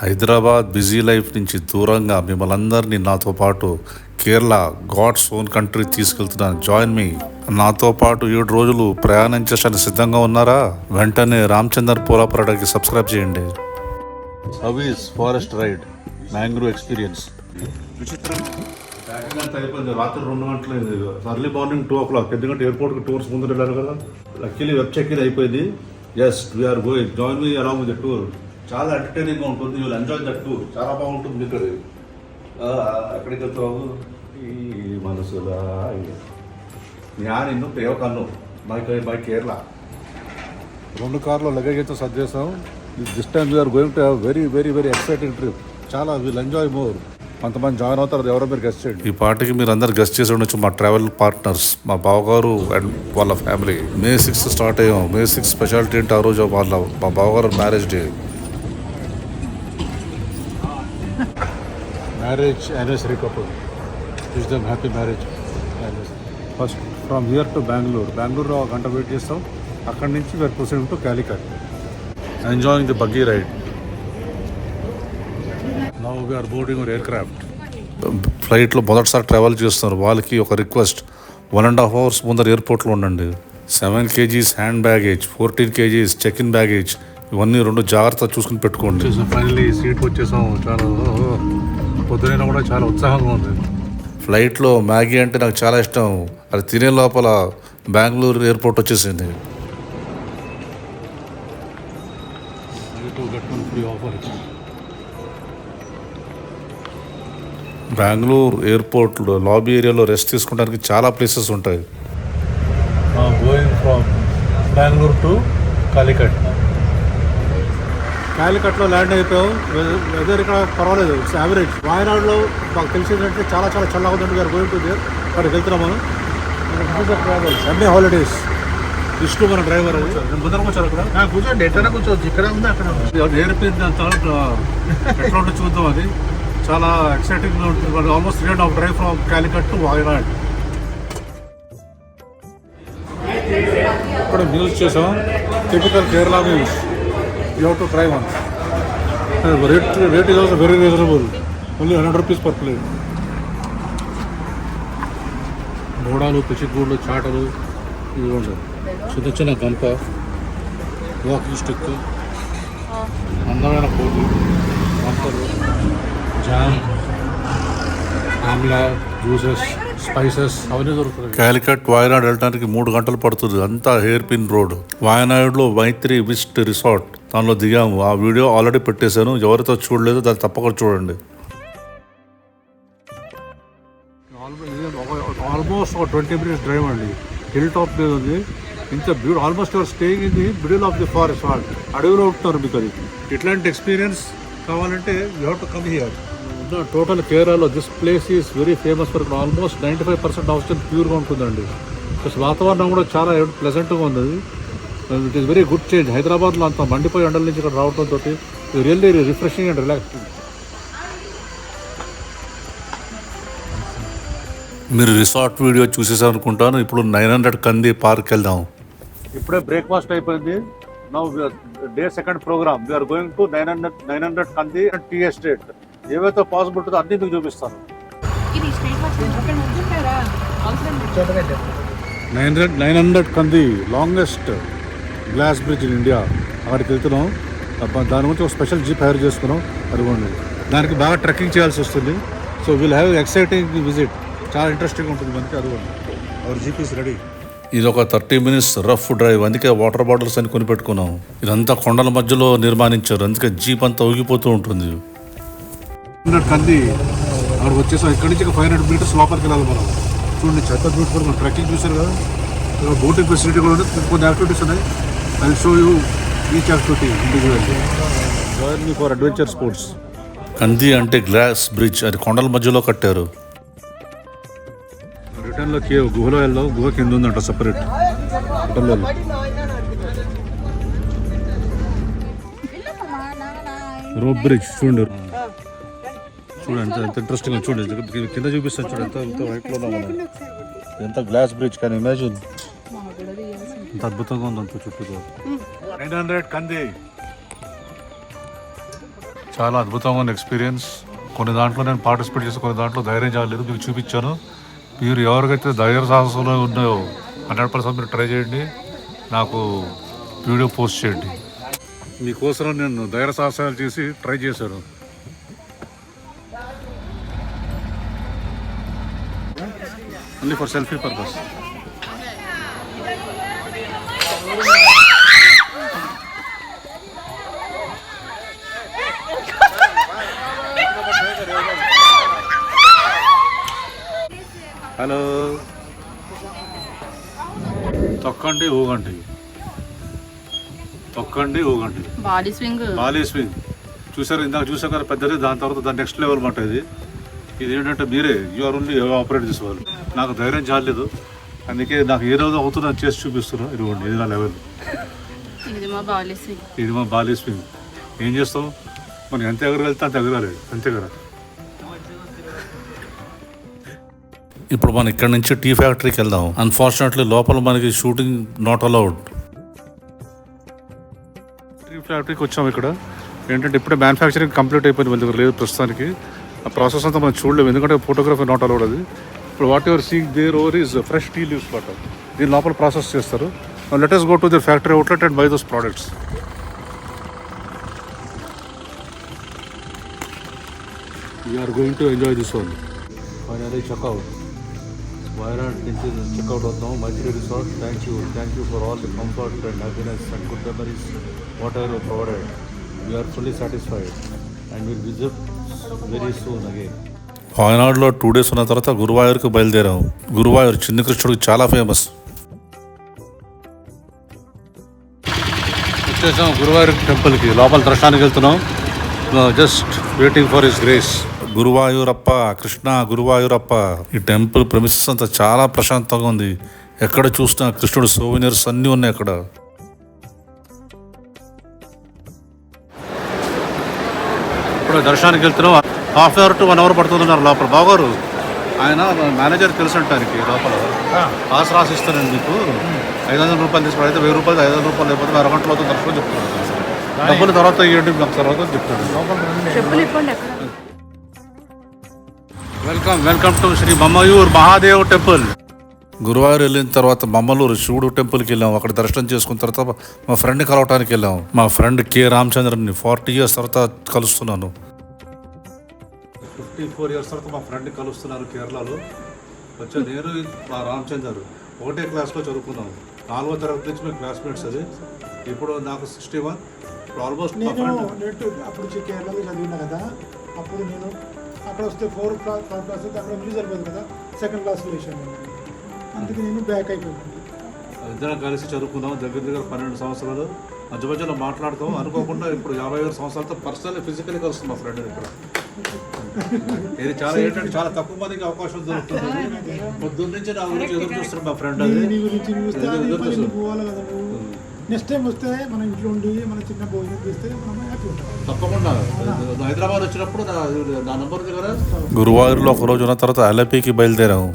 Hyderabad busy life నుంచి దూరంగా మిమ్మల్ని అందరినీ నాతో పాటు కేరళ గాడ్స్ ఓన్ కంట్రీ తీసుకెళ్తున్నాను జాయిన్ మీ. నాతో పాటు ఏడు రోజులు ప్రయాణం చేసడానికి సిద్ధంగా ఉన్నారా? వెంటనే రామచందర్ పోరాపరాడకి సబ్స్క్రైబ్ చేయండి. Service forest ride mangrove experience. విచిత్రం. అయిపోయింది. రాత్రి రెండు గంటలు early morning two o'clock ఎందుకంటే ఎయిర్పోర్ట్కి టూర్స్ ముందు వెళ్ళారు కదా. లక్కీలీ వెబ్ చెక్ అయిపోయింది. Yes we're going join me along with tour చాలా ఎంటర్టైనింగ్గా ఉంటుంది యూ ఎంజాయ్ దట్ టూర్ చాలా బాగుంటుంది ఇక్కడ ఆ, ఎక్కడికి వెళ్తావు ఈ మనసులా ഞാൻ ഇന്നും പേവക്കണ്ണു బై బై కేరళ రెండు కార్లో లగేజ్ అయితే సర్దేశాం this time we are going to have very very very exciting trip చాలా విల్ ఎంజాయ్ మోర్ కొంతమంది జాయిన్ అవుతారు అది ఎవరో మీరు గెస్ట్ చేయండి ఈ పార్టీకి మీరు అందరు గెస్ట్ చేసి ఉండొచ్చు మా ట్రావెల్ పార్ట్నర్స్ మా బావగారు అండ్ వాళ్ళ ఫ్యామిలీ మే సిక్స్ స్టార్ట్ అయ్యాం మే సిక్స్ స్పెషాలిటీ అంటే ఆ రోజు వాళ్ళ మా బావగారు marriage day marriage anniversary couple wish them happy marriage first from here to Bengaluru బెంగళూరులో ఒక గంట వెయిట్ చేస్తాం. అక్కడి నుంచి we're proceeding to Calicut enjoying the buggy ride now we're boarding aircraft ఫ్లైట్లో మొదటిసారి ట్రావెల్ చేస్తున్నారు. వాళ్ళకి ఒక request one and half hours ముందర ఎయిర్పోర్ట్లో ఉండండి. Seven KGs hand baggage fourteen KGs check in baggage ఇవన్నీ రెండు జాగ్రత్త చూసుకుని పెట్టుకోండి. ఫైనల్లీ సీట్ వచ్చేసాం. చాలా పొద్దున కూడా చాలా ఉత్సాహంగా ఉంది. ఫ్లైట్లో మ్యాగీ అంటే నాకు చాలా ఇష్టం. అది తినే లోపల బెంగళూరు ఎయిర్పోర్ట్ వచ్చేసింది. బెంగళూరు ఎయిర్పోర్ట్లో లాబీ ఏరియాలో రెస్ట్ తీసుకోవడానికి చాలా ప్లేసెస్ ఉంటాయి. Going from Bengaluru to Calicut కాలికట్లో land అయిపోయాం. వెదర్ ఇక్కడ పర్వాలేదు. ఇట్స్ యావరేజ్ వాయనాడులో మాకు తెలిసిందంటే చాలా చాలా చల్లగా ఉందండి గారు. గోయింగ్ టు దేర్ అక్కడికి వెళ్తున్నాం మనం. ట్రావెల్స్ అన్ని హాలిడేస్ విష్ణు మన డ్రైవర్ అది. ముందర కూర్చోరు అక్కడ. కూర్చోండి. ఎట్లా కూర్చోవచ్చు. ఇక్కడ ఉంది అక్కడ. ఎయిర్ప్లేన్ దాని తర్వాత ఎట్లా ఉంటుందో చూద్దాం అది. చాలా ఎక్సైటింగ్ ఉంటుంది. Almost three and half drive from Calicut to Wayanad ఇక్కడ మ్యూజ్ చేసాం. Typical Kerala meals you have to try one rate rate is also very reasonable only hundred rupees per plate మూడాలు పిచ్చిగూళ్ళు చాటలు ఇవి ఉండవు చిన్న చిన్న గంప వాకింగ్ స్టిక్ అందమైన కోటి వంటలు జామ్ ఆమ్లా జ్యూసెస్ స్పైసెస్ అవన్నీ దొరుకుతాయి. కాలికట్ వాయనాడ్ వెళ్ళడానికి మూడు గంటలు పడుతుంది. అంతా హెయిర్ పిన్ రోడ్ వాయనాడులో మైత్రి విస్ట్ రిసార్ట్ దానిలో దిగాము. ఆ వీడియో ఆల్రెడీ పెట్టేశాను. ఎవరితో చూడలేదు దాన్ని తప్పకుండా చూడండి. ఆల్మోస్ట్ ఒక ట్వంటీ మినిట్స్ డ్రైవ్ అండి. హిల్ టాప్ మీద ఉంది. ఇంత beauty almost your staying in the middle of the forest వాళ్ళు. అడవిలో ఉంటున్నారు మీకు అది. ఇట్లాంటి ఎక్స్పీరియన్స్ కావాలంటే you have to come here. Total కేరళలో this place is very famous for almost ninety five percent oxygen ప్యూర్గా ఉంటుందండి. ప్లస్ వాతావరణం కూడా చాలా ప్లెజెంట్గా ఉంది it is very good change హైదరాబాద్లో అంత మండిపోయి ఎండల నుంచి ఇక్కడ రావడంతో రియల్లీ రిఫ్రెషింగ్ అండ్ రిలాక్సింగ్ మీరు రిసార్ట్ వీడియో చూసేసారు అనుకుంటాను. ఇప్పుడు నైన్ హండ్రెడ్ కంది పార్క్ వెళ్దాం. ఇప్పుడే బ్రేక్ఫాస్ట్ అయిపోయింది. Now day second program we're going to nine hundred nine hundred Kandi tea estate ఏవైతే పాసిబుల్ ఉంటుందో అన్ని మీకు చూపిస్తాను. Nine hundred nine hundred Kandi longest glass bridge in India. అక్కడికి వెళ్తున్నాం. దాని గురించి ఒక స్పెషల్ జీప్ హైర్ చేసుకున్నాం. అదిగోండి. దానికి బాగా ట్రెక్కింగ్ చేయాల్సి వస్తుంది. So will have exciting visit చాలా ఇంట్రెస్టింగ్ ఉంటుంది మనకి. అదిగోండి. అవర్ జీప్ ఈస్ రెడీ ఇది ఒక థర్టీ మినిట్స్ రఫ్ డ్రైవ్. అందుకే వాటర్ బాటిల్స్ అని కొనిపెట్టుకున్నాం ఇదంతా కొండల మధ్యలో నిర్మాణించారు. అందుకే జీప్ అంతా ఊగిపోతూ ఉంటుంది. కంది. అక్కడికి వచ్చేసాం. ఇక్కడి నుంచి ఫైవ్ హండ్రెడ్ మీటర్స్ లోపలికి వెళ్ళాలి మనం. చూడండి చెత్త బ్యూటిఫుల్ మనం ట్రెక్కింగ్ చూసారు కదా? బోటింగ్ ఫెసిలిటీ కూడా ఉంది. కొన్ని యాక్టివిటీస్ ఉన్నాయి. I show you each activity individually join me for adventure sports Kandi అంటే గ్లాస్ బ్రిడ్జ్ అది కొండల మధ్యలో కట్టారు. రిటర్న్లో కేవ్ గుహలో వెళ్దాం గుహ కింద ఉందంట సపరేట్ రిటర్న్లో రోప్ బ్రిడ్జ్ చూడండి. చూడండి ఎంత ఎంత ఇంట్రెస్టింగ్ చూడండి కింద చూపిస్తాను. చూడండి ఎంత ఎంత వైట్లో ఎంత గ్లాస్ బ్రిడ్జ్ కానీ ఇమాజిన్ ఎంత అద్భుతంగా ఉంది అంత చుట్టూ నైన్ హండ్రెడ్ కంది. చాలా అద్భుతంగా ఉన్న ఎక్స్పీరియన్స్. కొన్ని దాంట్లో నేను పార్టిసిపేట్ చేసి కొన్ని దాంట్లో ధైర్యం చాలేదు మీకు చూపించాను. మీరు ఎవరికైతే ధైర్య సాహసంలో ఉన్నాయో హండ్రెడ్ పర్సెంట్ మీరు ట్రై చేయండి. నాకు వీడియో పోస్ట్ చేయండి. మీకోసం నేను ధైర్య సాహసాలు చేసి ట్రై చేశాను. Only for selfie purpose hello. తొక్కండి ఊగండి. తొక్కండి ఊగండి. Body swing. Bali swing. చూసారు ఇందాక చూసారు కదా పెద్దది దాని తర్వాత దాని నెక్స్ట్ లెవెల్ మాట ఇది. ఇది ఏంటంటే మీరే యూఆర్ ఓన్లీ ఆపరేట్ చేసేవాళ్ళు నాకు ధైర్యం చాలేదు అందుకే నాకు ఏ రోజు అవుతుందో అది చేసి చూపిస్తున్నా. ఇదిగోండి ఇది నా లెవెల్. ఇది మా బాడీ స్వింగ్. ఇది మా బాలీ స్వింగ్. ఏం చేస్తాం? మనం ఎంత ఎగరగలితే అంత ఎగరాలి. అంతే కదా. ఇప్పుడు మనం ఇక్కడ నుంచి టీ ఫ్యాక్టరీకి వెళ్దాం. అన్ఫార్చునేట్లీ లోపల మనకి షూటింగ్ నాట్ అలౌడ్ టీ ఫ్యాక్టరీకి వచ్చాం ఇక్కడ. ఏంటంటే ఇప్పుడే మ్యానుఫ్యాక్చరింగ్ కంప్లీట్ అయిపోయింది మన దగ్గర లేదు ప్రస్తుతానికి. ఆ ప్రాసెస్ అంతా మనం చూడలేము ఎందుకంటే ఫోటోగ్రఫీ నాట్ అలౌడ్ అది. ఇప్పుడు whatever see there over is fresh tea leaves what దీని లోపల ప్రాసెస్ చేస్తారు. Let's go to the factory outlet and buy those products We are to enjoy enjoy this one. Finally, check Wayanad నుంచి out అవుతాం Maithri resort thank you thank you for all the comfort and happiness and good memories whatever provided we're fully satisfied and will visit very soon again వాయనాడులో two days ఉన్న తర్వాత గురువాయూర్కి బయలుదేరాం. గురువాయూర్ చిన్న కృష్ణుడికి చాలా famous వచ్చేసాం గురువాయూర్ టెంపుల్కి లోపల దర్శనానికి వెళ్తున్నాం. Just waiting for his grace Guruvayurappa Krishna Guruvayurappa. ఈ టెంపుల్ ప్రమిసెస్ అంతా చాలా ప్రశాంతంగా ఉంది. ఎక్కడ చూసినా కృష్ణుడు సోవినియర్స్ అన్నీ ఉన్నాయి అక్కడ. ఇప్పుడు దర్శనానికి వెళ్తున్నాం. Half hour to one hour పడుతుందన్నారు లోపల. బాగారు ఆయన మేనేజర్ తెలుసు అంటానికి లోపల. పాస్ రాసిస్తానండి మీకు. ఐదు వందల రూపాయలు తీసుకోవాలి అయితే వెయ్యి రూపాయలు ఐదు వందల రూపాయలు అయిపోతే అరగంట అవుతుంది దర్శనం చెప్తున్నాడు. డబ్బులు తర్వాత ఇవ్వండి తర్వాత చెప్తాడు welcome welcome to Shri Bommayur Mahadev temple Guruvayur వెళ్ళిన తర్వాత మమ్మలూరు శివుడు టెంపుల్కి వెళ్ళాం. అక్కడ దర్శనం చేసుకున్న తర్వాత మా ఫ్రెండ్ని కలవటానికి వెళ్ళాం. మా ఫ్రెండ్ కె. రామచంద్రన్ని ఫార్టీ ఇయర్స్ తర్వాత కలుస్తున్నాను. ఫిఫ్టీ ఫోర్ ఇయర్స్ తర్వాత మా ఫ్రెండ్ని కలుస్తున్నారు కేరళలో. వచ్చా నేను మా రామచందర్. ఒకటే క్లాస్లో చదువుకున్నాం. నాలుగో తరగతి నుంచి మేము క్లాస్మేట్స్ అది. ఇప్పుడు నాకు సిక్స్టీ వన్ ఇప్పుడు ఆల్మోస్ట్ నేను ఫ్రెండ్ అప్పుడు కేరళలో చదివినా కదా. అప్పుడు నేను అక్కడ వస్తే ఫోర్త్ క్లాస్ థర్డ్ క్లాస్ వస్తే అక్కడ ఇంగ్లీష్ సరిపోదు కదా సెకండ్ క్లాస్లో వేసాను అందుకే నేను బ్యాక్ అయిపోయాను. ఇద్దరం కలిసి చదువుకున్నాం దగ్గర దగ్గర పన్నెండు సంవత్సరాలు. మధ్య మధ్యలో మాట్లాడతాం. అనుకోకుండా ఇప్పుడు యాభై ఐదు సంవత్సరాలతో పర్సనల్ ఫిజికల్లీ కలుస్తుంది మా ఫ్రెండ్ ఇక్కడ. ఇది చాలా ఏంటంటే చాలా తక్కువ మందికి అవకాశం దొరుకుతుంది. పొద్దున్న నుంచి నా గురించి ఎదురు చూస్తున్నాడు మా ఫ్రెండ్ అది. ఎదురు- చూస్తున్నాడు. నెక్స్ట్ టైం వస్తే మన ఇంట్లో ఉండి మన చిన్న భోజనం చేస్తే మనం హ్యాపీ ఉంటాం. తప్పకుండా. హైదరాబాద్ వచ్చినప్పుడు నా నా నంబర్ గురువాయూర్లో ఒక రోజు ఉన్న తర్వాత అలపీకి బయలుదేరాము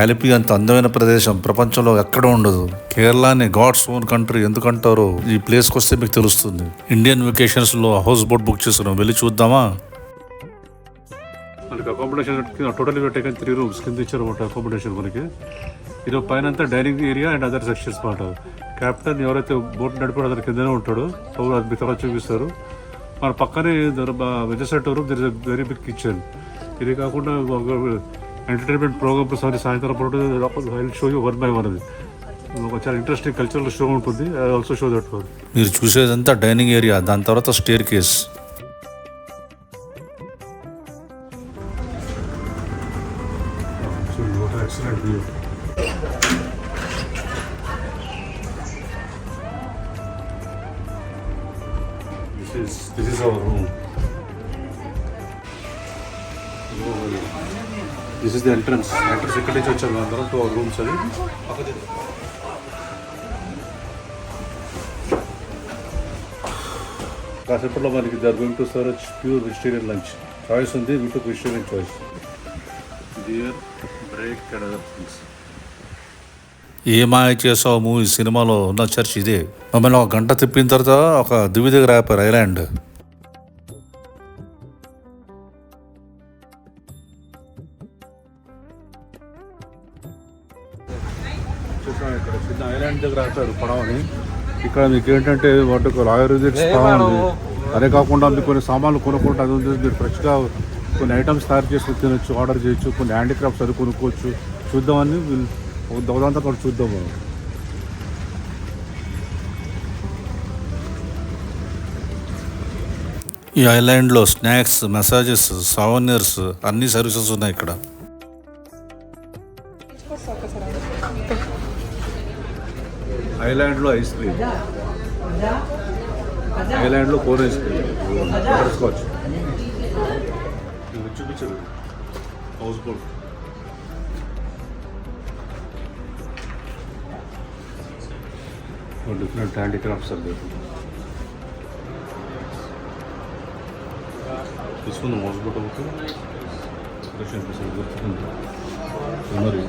ఆలపి అంత అందమైన ప్రదేశం. ప్రపంచంలో ఎక్కడ ఉండదు. కేరళని గాడ్స్ ఓన్ కంట్రీ ఎందుకంటారో ఈ ప్లేస్కి వస్తే మీకు తెలుస్తుంది. ఇండియన్ వెకేషన్స్లో హౌస్ బోట్ బుక్ చేసుకున్నాం వెళ్ళి చూద్దామా? మనకి accommodation total taken three rooms కింద ఇచ్చారు అకామిడేషన్ మనకి. ఇది పైన dining area and other sections మాట కెప్టెన్ ఎవరైతే బోట్ నడిపాడో అతని కిందనే ఉంటాడు. సో అది మీ తర్వాత చూపిస్తారు. మన పక్కనే విజయసెట్ room there is very big kitchen. ఇది కాకుండా ఎంటర్టైన్మెంట్ ప్రోగ్రామ్ సారి సాయంత్రం పూట show you one by one అది. ఒక చాలా ఇంట్రెస్టింగ్ కల్చరల్ షో ఉంటుంది. I also show that one. మీరు చూసేదంతా డైనింగ్ ఏరియా దాని తర్వాత staircase. Excellent view this is the entrance entrance ఇక్కడి నుంచి వచ్చాము అందరం టూ అవర్ రూమ్స్ అది. కాసేపట్లో మనకి they're going to search pure vegetarian lunch choice ఉంది we took vegetarian choice break things ఏ మాయ చేసావు మూవీ సినిమాలో? ఉన్న చర్చ్ ఇదే. మమ్మల్ని ఒక గంట తిప్పిన తర్వాత ఒక దివి దగ్గర ఆపారు ఐలాండ్. ఇక్కడ మీకు ఏంటంటే వాటికి ఆయుర్వేదిక్ స్పా ఉంది. అదే కాకుండా మీకు కొన్ని సామాన్లు కొనుక్కుంటే అది ఉంది మీరు ఫ్రెష్గా కొన్ని ఐటమ్స్ తయారు చేసి తినొచ్చు ఆర్డర్ చేయొచ్చు కొన్ని హ్యాండిక్రాఫ్ట్స్ అది కొనుక్కోవచ్చు. చూద్దామని ఒక దొంగదంతా కూడా చూద్దాము. ఈ ఐలాండ్లో స్నాక్స్ మసాజెస్ సవనర్స్ అన్ని సర్వీసెస్ ఉన్నాయి ఇక్కడ. ఐలాండ్లో ఐస్ క్రీమ్ ఐలాండ్లో cone ice cream butter scotch చూపించరు హౌస్ బోట్ డిఫరెంట్ హ్యాండిక్రాఫ్ట్స్ అండి తీసుకుందాం హౌస్ బోట్ ఒకటి ఫ్రెష్ అనిపిస్తుంది దొరుకుతుంది మరి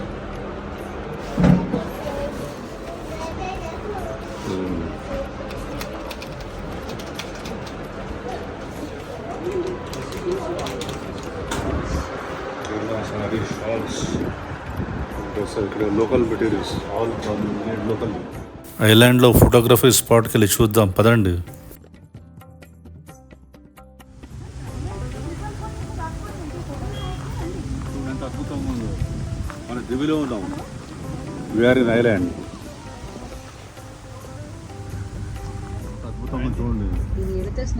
ఇక్కడ లోకల్ మెటీరియల్స్. ఆల్ లోకల్ ఐలాండ్లో ఫోటోగ్రఫీ స్పాట్కి వెళ్ళి చూద్దాం పదండి. ఎంత అద్భుతంగా ఉందో. మన దివిలో ఉన్నాం. వీఆర్ ఇన్ ఐలాండ్ అద్భుతంగా చూడండి.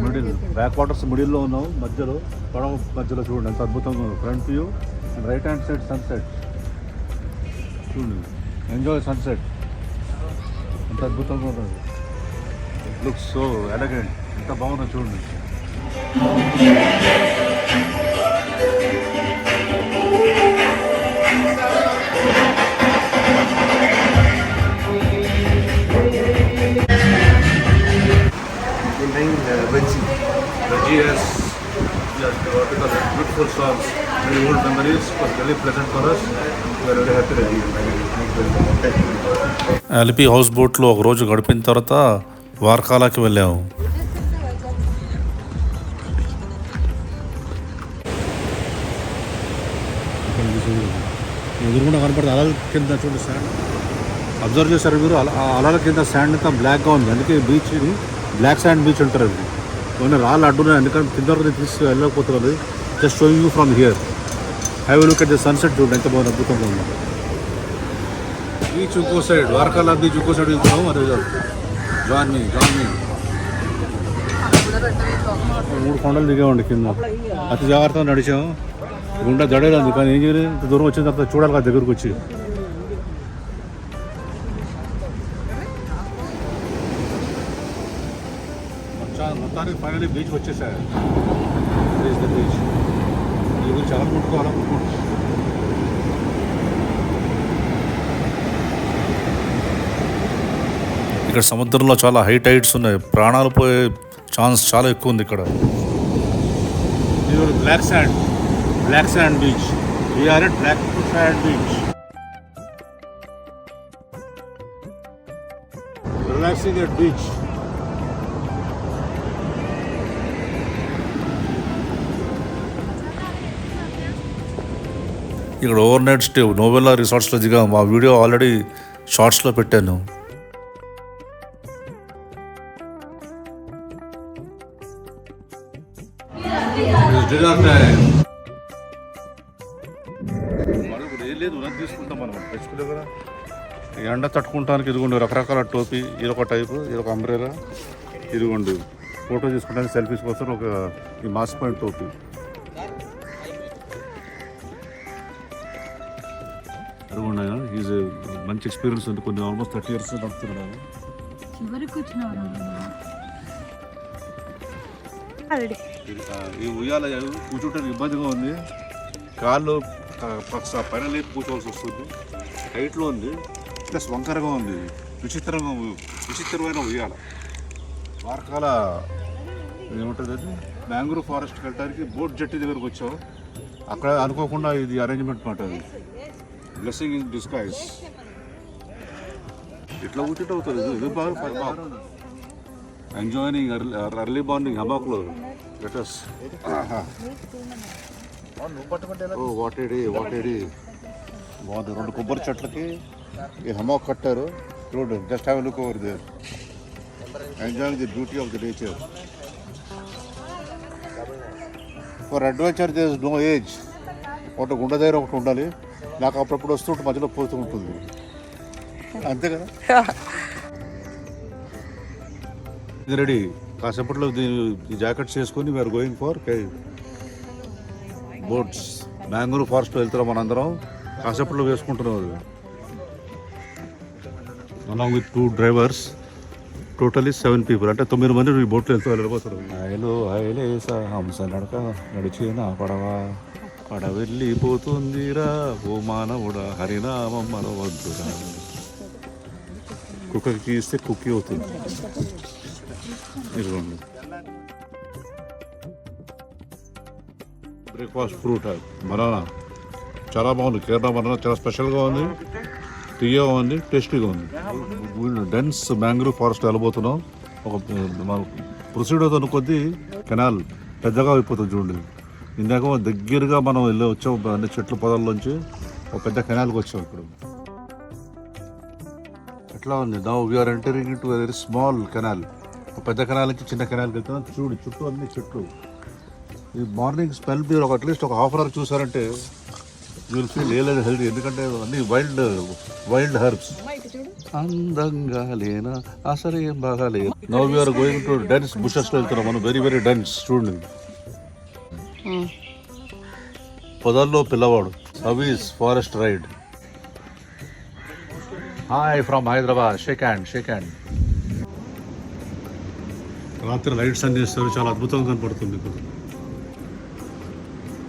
మిడిల్ బ్యాక్ వాటర్స్ మిడిల్లో ఉన్నాం. మధ్యలో పడవ మధ్యలో చూడండి ఎంత అద్భుతంగా ఉంది. Front view right hand side sunset చూడండి ఎంజాయ్ సన్సెట్ ఎంత అద్భుతంగా ఉన్నది లుక్స్ సో ఎలగెంట్ ఎంత బాగుందో చూడండి The name uh, Veggie. The GS, yes, what we call it, beautiful songs, very old memories, was really pleasant for us. We are very happy that you ఎల్పి house బోట్లో ఒక రోజు గడిపిన తర్వాత వార్కాలాకి వెళ్ళాము. ఎదురుకుండా కనపడుతుంది అలల కింద చూడండి శాండ్ అబ్జర్వ్ చేశారు మీరు. అలల కింద శాండ్ అంతా బ్లాక్గా ఉంది. అందుకే బీచ్ ఇది బ్లాక్ శాండ్ బీచ్ అంటారు అది. కొన్ని రాళ్ళు అడ్డున్నాయి. అందుకని కింద వరకు తీసి వెళ్ళకపోతున్నారు just showing you from here have look at the sunset చూడండి ఎంత బాగుంది అద్భుతంగా ఉంది. బీచ్ ఇంకో సైడ్ వార్కాలా బీచ్ ఇంకో సైడ్ వెళ్తున్నాము అది జాన్ మీ జాన్ మీ మూడు కొండలు దిగామండి కింద. అతి జాగ్రత్తగా నడిచాము గుండె దడేది కానీ ఏం చేయలేదు. ఇంత దూరం వచ్చిన తర్వాత చూడాలి కదా దగ్గరకు వచ్చి. మొత్తా- మొత్తానికి ఫైనల్లీ బీచ్కి వచ్చేసారు. బీచ్ ముట్టుకోవాలా ముట్టుకుంటు ఇక్కడ సముద్రంలో చాలా హై టైడ్స్ ఉన్నాయి. ప్రాణాలు పోయే ఛాన్స్ చాలా ఎక్కువ ఉంది ఇక్కడ. Black sand black sand beach. We are at black sand beach relaxing at beach ఇక్కడ ఓవర్ నైట్ స్టే నోవెల్లా రిసార్ట్స్లో దిగాం. మా వీడియో ఆల్రెడీ షార్ట్స్లో పెట్టాను. ఈ ఎండ తట్టుకుంటానికి ఇదిగోండి రకరకాల టోపీ ఇదొక టైపు ఇదొక అంబ్రెలా ఇదిగోండి. ఫోటో తీసుకుంటానికి సెల్ఫీస్ కోసం ఒక ఈ మాస్ పాయింట్ టోపీ. అదిగోండి ఈజ్ మంచి ఎక్స్పీరియన్స్ ఉంది కొన్ని ఆల్మోస్ట్ థర్టీ ఇయర్స్ నడుస్తున్నాడు చివరికి ఈ ఉయ్యాల కూర్చుంటానికి ఇబ్బందిగా ఉంది. కాళ్ళు పైన లేపి కూర్చోవలసి వస్తుంది. హైట్లో ఉంది. ప్లస్ వంకరగా ఉంది. విచిత్రంగా విచిత్రమైన ఉయ్యాల. వారకాల ఏముంటుంది అది? మ్యాంగ్రూవ్ ఫారెస్ట్కి వెళ్ళడానికి బోట్ జట్టి దగ్గరకు వచ్చాం. అక్కడ అనుకోకుండా ఇది అరేంజ్మెంట్ మాట అది. బ్లెస్సింగ్ ఇన్ డిస్కైజ్ ఇట్లా కూర్చుంటే అవుతుంది? ఇది- ఇది బాగా బాగా ఎంజాయింగ్ అర్లీ మార్నింగ్ హమాక్లో let us oh what a day what a day బాగుంది రెండు కొబ్బరి చెట్లకి ఈ హమాక్ కట్టారు చూడు just have look over there enjoying the beauty of the nature for adventure there no age ఒకటి గుండె దగ్గర ఒకటి ఉండాలి నాకు అప్పుడప్పుడు వస్తుంటే మధ్యలో పోతూ ఉంటుంది. అంతే కదా? ఇది రెడీ. కాసేపట్లో దీ- ఈ జాకెట్స్ వేసుకొని we are going for boats Bengaluru forest వెళ్తున్నాం మనందరం. కాసేపట్లో వేసుకుంటున్నాం అది. Along with two drivers totally seven people అంటే తొమ్మిది మంది ఈ బోట్లో వెళ్తూ వెళ్ళిపోతారు హైలో హైలేస హంస నడక నడిచిన పడవ? పడవెళ్ళిపోతుందిరా ఓ మానవుడా హరినామం మనవద్దురా కుక్కకి తీస్తే కుక్కి అవుతుంది. ఇదిగోండి. బ్రేక్ఫాస్ట్ ఫ్రూట్ బనానా చాలా బాగుంది. కేరళ బనానా చాలా స్పెషల్గా ఉంది. తీయగా ఉంది టేస్టీగా ఉంది. డెన్స్ మ్యాంగ్రూవ్ ఫారెస్ట్ వెళ్ళబోతున్నాం. ఒక ప్రొసీడర్ ప్రొసీడ్ అవుతున్న కొద్దీ కెనాల్ పెద్దగా అయిపోతుంది చూడండి. ఇందాక దగ్గరగా మనం వెళ్ళి వచ్చాం అన్ని చెట్ల పొదల్లోంచి ఒక పెద్ద కెనాల్కి వచ్చాం ఇప్పుడు ఎట్లా ఉంది? Now we are entering to very small canal ఒక పెద్ద కెనాల్ నుంచి చిన్న కెనాల్కి వెళ్తున్నాం. చూడు చుట్టూ అన్ని చెట్లు. ఈ మార్నింగ్ స్మెల్ మీరు ఒక అట్లీస్ట్ ఒక హాఫ్ అన్ అవర్ చూసారంటే విల్ ఫీల్ ఏ హెల్దీ ఎందుకంటే అన్ని వైల్డ్ వైల్డ్ హెర్బ్స్ అందంగా లేనా? అసలు ఏం బాగా లేదు now we are going to dense బుషెస్లో వెళ్తున్నాం. మనం వెరీ వెరీ డెన్స్ చూడండి. పొదల్లో పిల్లవాడు. సవీస్ forest ride. Hi from Hyderabad shake hand shake hand రాత్రి లైట్స్ అన్ని చేస్తారు చాలా అద్భుతంగా కనపడుతుంది ఇక్కడ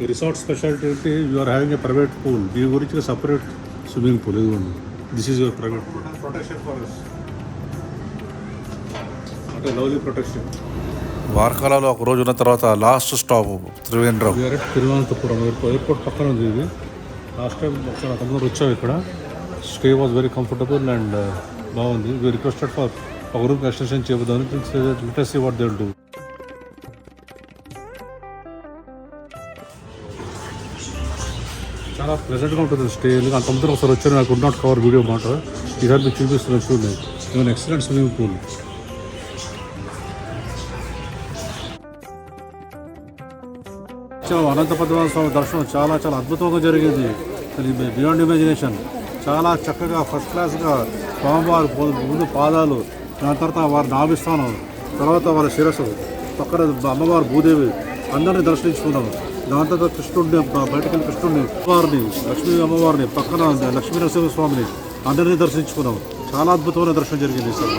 ఈ రిసార్ట్ స్పెషాలిటీ ఏంటి? You are having a private pool దీని గురించి సపరేట్ స్విమ్మింగ్ పూల్ ఇదిగోండి. This is your private pool protection for అంటే లవ్లీ ప్రొటెక్షన్ వార్కలాలో ఒక రోజు ఉన్న తర్వాత last stop Trivandrum Thiruvananthapuram airport airport పక్కన ఉంది ఇది. లాస్ట్ టైం ఒకసారి అంతకుముందు వచ్చాం ఇక్కడ. Stay was very comfortable and బాగుంది. వి రిక్వెస్టెడ్ ఫర్ ఒక room extension చేయబోదాం let us see what they do చాలా ప్లెజెంట్గా ఉంటుంది స్టే ఎందుకంటే అంతమంది ఒకసారి వచ్చారు. నాకు నాట్ కవర్ వీడియో మాట ఈసారి మీకు చూపిస్తున్నాను చూడండి even excellent swimming pool Anantha Padmanabha Swamy దర్శనం చాలా చాలా అద్భుతంగా జరిగింది. బియాండ్ ఇమాజినేషన్ చాలా చక్కగా ఫస్ట్ క్లాస్గా స్వామివారి ముందు పాదాలు దాని తర్వాత వారి నాభిస్థానం తర్వాత వారి శిరస్సు పక్కన అమ్మవారు భూదేవి అందరినీ దర్శించుకున్నాం దాని తర్వాత కృష్ణుడిని బయటకు కృష్ణుడిని వారిని లక్ష్మీ అమ్మవారిని పక్కన లక్ష్మీ నరసింహ స్వామిని అందరినీ దర్శించుకున్నాం చాలా అద్భుతమైన దర్శనం జరిగింది sir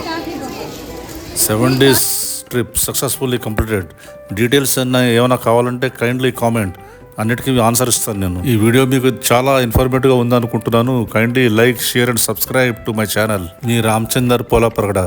seven days trip successfully completed details అన్న ఏమైనా కావాలంటే కైండ్లీ కామెంట్ అన్నిటికీ ఆన్సర్ ఇస్తాను నేను. ఈ వీడియో మీకు చాలా ఇన్ఫర్మేటివ్గా ఉందనుకుంటున్నాను. Kindly like share and subscribe to my channel me Ramachandar Pola Pragada